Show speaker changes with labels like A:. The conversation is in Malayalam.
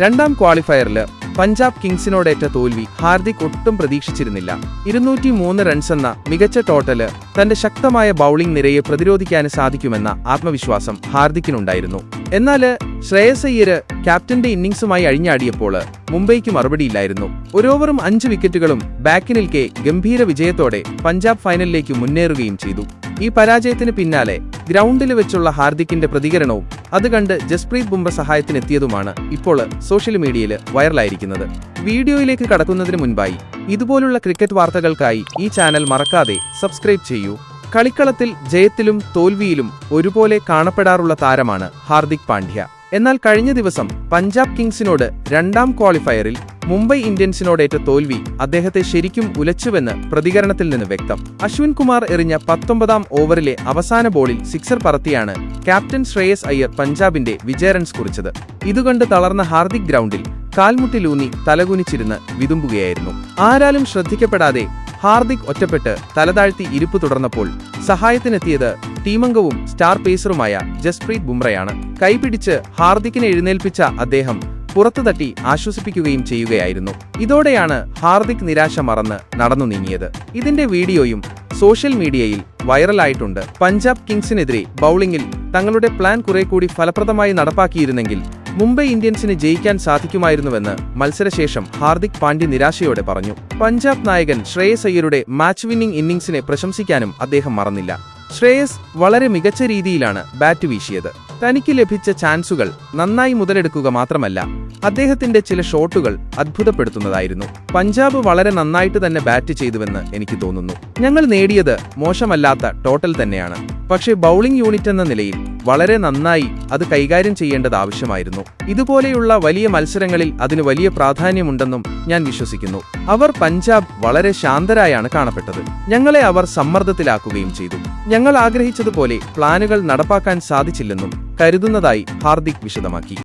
A: രണ്ടാം ക്വാളിഫയറിൽ പഞ്ചാബ് കിങ്സിനോടേറ്റ തോൽവി ഹാർദിക് ഒട്ടും പ്രതീക്ഷിച്ചിരുന്നില്ല. ഇരുന്നൂറ്റി മൂന്ന് റൺസെന്ന മികച്ച ടോട്ടൽ തന്റെ ശക്തമായ ബൌളിംഗ് നിരയെ പ്രതിരോധിക്കാൻ സാധിക്കുമെന്ന ആത്മവിശ്വാസം ഹാർദിക്കിനുണ്ടായിരുന്നു. എന്നാൽ ശ്രേയസ് അയ്യര് ക്യാപ്റ്റന്റെ ഇന്നിംഗ്സുമായി അഴിഞ്ഞാടിയപ്പോൾ മുംബൈക്ക് മറുപടിയില്ലായിരുന്നു. ഒരോവറും അഞ്ച് വിക്കറ്റുകളും ബാക്കിനിൽക്കെ ഗംഭീര വിജയത്തോടെ പഞ്ചാബ് ഫൈനലിലേക്ക് മുന്നേറുകയും ചെയ്തു. ഈ പരാജയത്തിന് പിന്നാലെ ഗ്രൗണ്ടിൽ വെച്ചുള്ള ഹാർദിക്കിന്റെ പ്രതികരണവും അത് കണ്ട് ജസ്പ്രീത് ബുംറ സഹായത്തിനെത്തിയതുമാണ് ഇപ്പോൾ സോഷ്യൽ മീഡിയയിൽ വൈറലായിരിക്കുന്നത്. വീഡിയോയിലേക്ക് കടക്കുന്നതിന് മുൻപായി ഇതുപോലുള്ള ക്രിക്കറ്റ് വാർത്തകൾക്കായി ഈ ചാനൽ മറക്കാതെ സബ്സ്ക്രൈബ് ചെയ്യൂ. കളിക്കളത്തിൽ ജയത്തിലും തോൽവിയിലും ഒരുപോലെ കാണപ്പെടാറുള്ള താരമാണ് ഹാർദിക് പാണ്ഡ്യ. എന്നാൽ കഴിഞ്ഞ ദിവസം പഞ്ചാബ് കിങ്സിനോട് രണ്ടാം ക്വാളിഫയറിൽ മുംബൈ ഇന്ത്യൻസിനോടേറ്റ തോൽവി അദ്ദേഹത്തെ ശരിക്കും ഉലച്ചുവെന്ന് പ്രതികരണത്തിൽ നിന്ന് വ്യക്തം. അശ്വിൻ കുമാർ എറിഞ്ഞ പത്തൊമ്പതാം ഓവറിലെ അവസാന ബോളിൽ സിക്സർ പറത്തിയാണ് ക്യാപ്റ്റൻ ശ്രേയസ് അയ്യർ പഞ്ചാബിന്റെ വിജയ റൺസ് കുറിച്ചത്. ഇതുകണ്ട് തളർന്ന ഹാർദിക് ഗ്രൗണ്ടിൽ കാൽമുട്ടിലൂന്നി തലകുനിച്ചിരുന്ന് വിതുമ്പുകയായിരുന്നു. ആരാലും ശ്രദ്ധിക്കപ്പെടാതെ ഹാർദിക് ഒറ്റപ്പെട്ട് തലതാഴ്ത്തി ഇരിപ്പ് തുടർന്നപ്പോൾ സഹായത്തിനെത്തിയത് ടീമംഗവും സ്റ്റാർ പേസറുമായ ജസ്പ്രീത് ബുംറയാണ്. കൈപിടിച്ച് ഹാർദിക്കിനെ എഴുന്നേൽപ്പിച്ച അദ്ദേഹം പുറത്തു തട്ടി ആശ്വസിപ്പിക്കുകയും ചെയ്യുകയായിരുന്നു. ഇതോടെയാണ് ഹാർദിക് നിരാശ മറന്ന് നടന്നു നീങ്ങിയത്. ഇതിന്റെ വീഡിയോയും സോഷ്യൽ മീഡിയയിൽ വൈറലായിട്ടുണ്ട്. പഞ്ചാബ് കിങ്സിനെതിരെ ബൌളിംഗിൽ തങ്ങളുടെ പ്ലാൻ കുറെ കൂടി ഫലപ്രദമായി നടപ്പാക്കിയിരുന്നെങ്കിൽ മുംബൈ ഇന്ത്യൻസിന് ജയിക്കാൻ സാധിക്കുമായിരുന്നുവെന്ന് മത്സരശേഷം ഹാർദിക് പാണ്ഡ്യ നിരാശയോടെ പറഞ്ഞു. പഞ്ചാബ് നായകൻ ശ്രേയസ് അയ്യരുടെ മാച്ച് വിന്നിംഗ് ഇന്നിംഗ്സിനെ പ്രശംസിക്കാനും അദ്ദേഹം മറന്നില്ല. ശ്രേയസ് വളരെ മികച്ച രീതിയിലാണ് ബാറ്റ് വീശിയത്. തനിക്ക് ലഭിച്ച ചാൻസുകൾ നന്നായി മുതലെടുക്കുക മാത്രമല്ല അദ്ദേഹത്തിന്റെ ചില ഷോട്ടുകൾ അത്ഭുതപ്പെടുത്തുന്നതായിരുന്നു. പഞ്ചാബ് വളരെ നന്നായിട്ട് തന്നെ ബാറ്റ് ചെയ്തുവെന്ന് എനിക്ക് തോന്നുന്നു. ഞങ്ങൾ നേടിയത് മോശമല്ലാത്ത ടോട്ടൽ തന്നെയാണ്. പക്ഷേ ബൌളിംഗ് യൂണിറ്റ് എന്ന നിലയിൽ വളരെ നന്നായി അത് കൈകാര്യം ചെയ്യേണ്ടത് ആവശ്യമായിരുന്നു. ഇതുപോലെയുള്ള വലിയ മത്സരങ്ങളിൽ അതിന് വലിയ പ്രാധാന്യമുണ്ടെന്നും ഞാൻ വിശ്വസിക്കുന്നു. അവർ പഞ്ചാബ് വളരെ ശാന്തരായാണ് കാണപ്പെട്ടത്. ഞങ്ങളെ അവർ സമ്മർദ്ദത്തിലാക്കുകയും ചെയ്തു. ഞങ്ങൾ ആഗ്രഹിച്ചതുപോലെ പ്ലാനുകൾ നടപ്പാക്കാൻ സാധിച്ചില്ലെന്നും കരുതുന്നതായി ഹാർദിക് വിശദമാക്കി.